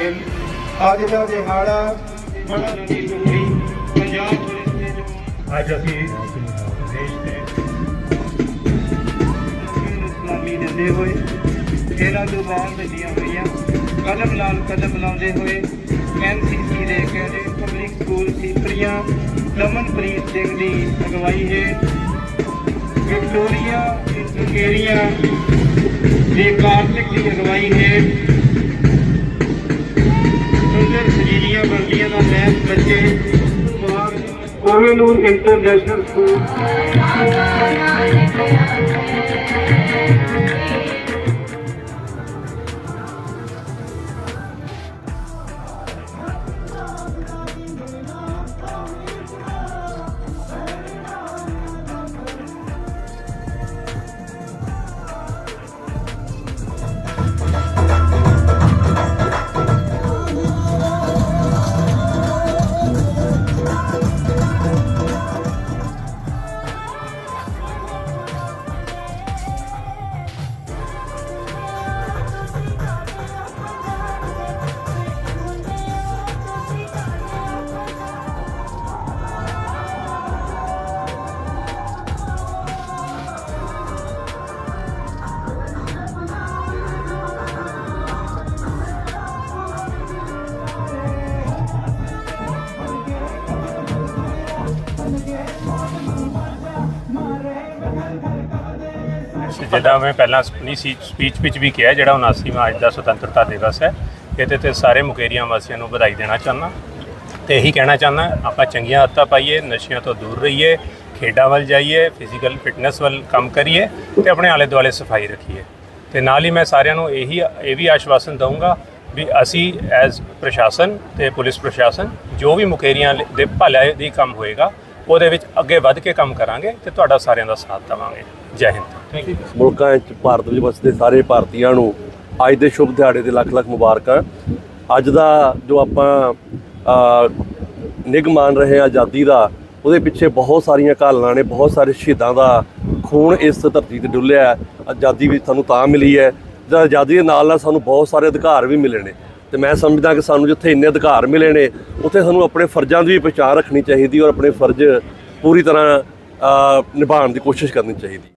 ਅੱਜ ਦਾ ਦਿਹਾੜਾ ਬੜਾ ਨਦੀ ਟੁਕੜੀ ਪੰਜਾਬ ਪੁਲਿਸ ਦੇ ਜਵਾਨ ਅੱਜ ਅਸੀਂ ਦੇਸ਼ ਦੇ ਇਸਲਾਮੀ ਦਿੰਦੇ ਹੋਏ ਇਹਨਾਂ ਤੋਂ ਬਾਅਦ ਹੋਈਆਂ ਕਦਮ ਨਾਲ ਕਦਮ ਲਾਉਂਦੇ ਹੋਏ ਐਨਸੀਸੀ ਦੇ ਕੈਡੇਟ ਪਬਲਿਕ ਸਕੂਲ ਸੀਪਰੀਆਂ ਲਮਨਪ੍ਰੀਤ ਸਿੰਘ ਦੀ ਅਗਵਾਈ ਹੈ ਵਿਕਟੋਰੀਆ ਇੰਟਰਕੇਰੀਆ ਦੇ ਕਾਰਤਿਕ ਦੀ ਅਗਵਾਈ ਹੈ ਸਜੀਲੀਆਂ ਵਰਦੀਆਂ ਦਾ ਲੈਸ ਬੱਚੇ ਕੋਹੇਨੂਰ ਇੰਟਰਨੈਸ਼ਨਲ ਸਕੂਲ ਜਿੱਦਾਂ ਮੈਂ ਪਹਿਲਾਂ ਆਪਣੀ ਸਪੀਚ ਵਿੱਚ ਵੀ ਕਿਹਾ, ਜਿਹੜਾ 79ਵਾਂ ਅੱਜ ਦਾ ਸੁਤੰਤਰਤਾ ਦਿਵਸ ਹੈ, ਇਹਦੇ ਤੇ ਸਾਰੇ ਮੁਕੇਰੀਆਂ ਵਾਸੀਆਂ ਨੂੰ ਵਧਾਈ ਦੇਣਾ ਚਾਹੁੰਦਾ। ਤੇ ਇਹੀ ਕਹਿਣਾ ਚਾਹੁੰਦਾ, ਆਪਾਂ ਚੰਗੀਆਂ ਆਦਤਾਂ ਪਾਈਏ, ਨਸ਼ਿਆਂ ਤੋਂ ਦੂਰ ਰਹੀਏ, ਖੇਡਾਂ ਵੱਲ ਜਾਈਏ ਫਿਜ਼ੀਕਲ ਫਿਟਨੈਸ ਵੱਲ ਕੰਮ ਕਰੀਏ ਤੇ ਆਪਣੇ ਆਲੇ ਦੁਆਲੇ ਸਫ਼ਾਈ ਰੱਖੀਏ। ਤੇ ਨਾਲ ਹੀ ਮੈਂ ਸਾਰਿਆਂ ਨੂੰ ਇਹੀ ਇਹ ਵੀ ਆਸ਼ਵਾਸਨ ਦਊਂਗਾ ਵੀ ਅਸੀਂ ਐਜ਼ ਪ੍ਰਸ਼ਾਸਨ ਤੇ ਪੁਲਿਸ ਪ੍ਰਸ਼ਾਸਨ, ਜੋ ਵੀ ਮੁਕੇਰੀਆਂ ਦੇ ਭਲੇ ਦੀ ਕੰਮ ਹੋਏਗਾ, ਉਹਦੇ ਵਿੱਚ ਅੱਗੇ ਵੱਧ ਕੇ ਕੰਮ ਕਰਾਂਗੇ ਤੇ ਤੁਹਾਡਾ ਸਾਰਿਆਂ ਦਾ ਸਾਥ ਦੇਵਾਂਗੇ। ਜੈ ਹਿੰਦ। ਮੁਲਕਾਂ ਵਿੱਚ ਭਾਰਤ ਵਿੱਚ ਵਸਦੇ ਸਾਰੇ ਭਾਰਤੀਆਂ ਨੂੰ ਅੱਜ ਦੇ ਸ਼ੁਭ ਦਿਹਾੜੇ ਦੇ ਲੱਖ ਲੱਖ ਮੁਬਾਰਕਾਂ। ਅੱਜ ਦਾ ਜੋ ਆਪਾਂ ਅ, ਨਿੱਘ ਮਾਣ ਰਹੇ ਹਾਂ ਆਜ਼ਾਦੀ ਦਾ ਉਹਦੇ ਪਿੱਛੇ ਬਹੁਤ ਸਾਰੀਆਂ ਘਾਲਣਾ ਨੇ ਬਹੁਤ ਸਾਰੇ ਸ਼ਹੀਦਾਂ ਦਾ ਖੂਨ ਇਸ ਧਰਤੀ ਤੇ ਡੁੱਲਿਆ ਆਜ਼ਾਦੀ ਵੀ ਸਾਨੂੰ ਤਾਂ ਮਿਲੀ ਹੈ। ਜਦ ਆਜ਼ਾਦੀ ਦੇ ਨਾਲ ਨਾਲ ਸਾਨੂੰ ਬਹੁਤ ਸਾਰੇ ਅਧਿਕਾਰ ਵੀ ਮਿਲੇ ਨੇ। ਤੇ ਮੈਂ ਸਮਝਦਾ ਕਿ ਸਾਨੂੰ ਜਿੱਥੇ ਇੰਨੇ ਅਧਿਕਾਰ ਮਿਲੇ ਨੇ ਉੱਥੇ ਸਾਨੂੰ ਆਪਣੇ ਫਰਜ਼ਾਂ ਦੀ ਵੀ ਪਛਾਣ ਰੱਖਣੀ ਚਾਹੀਦੀ ਔਰ ਆਪਣੇ ਫਰਜ਼ ਪੂਰੀ ਤਰ੍ਹਾਂ ਨਿਭਾਉਣ ਦੀ ਕੋਸ਼ਿਸ਼ ਕਰਨੀ ਚਾਹੀਦੀ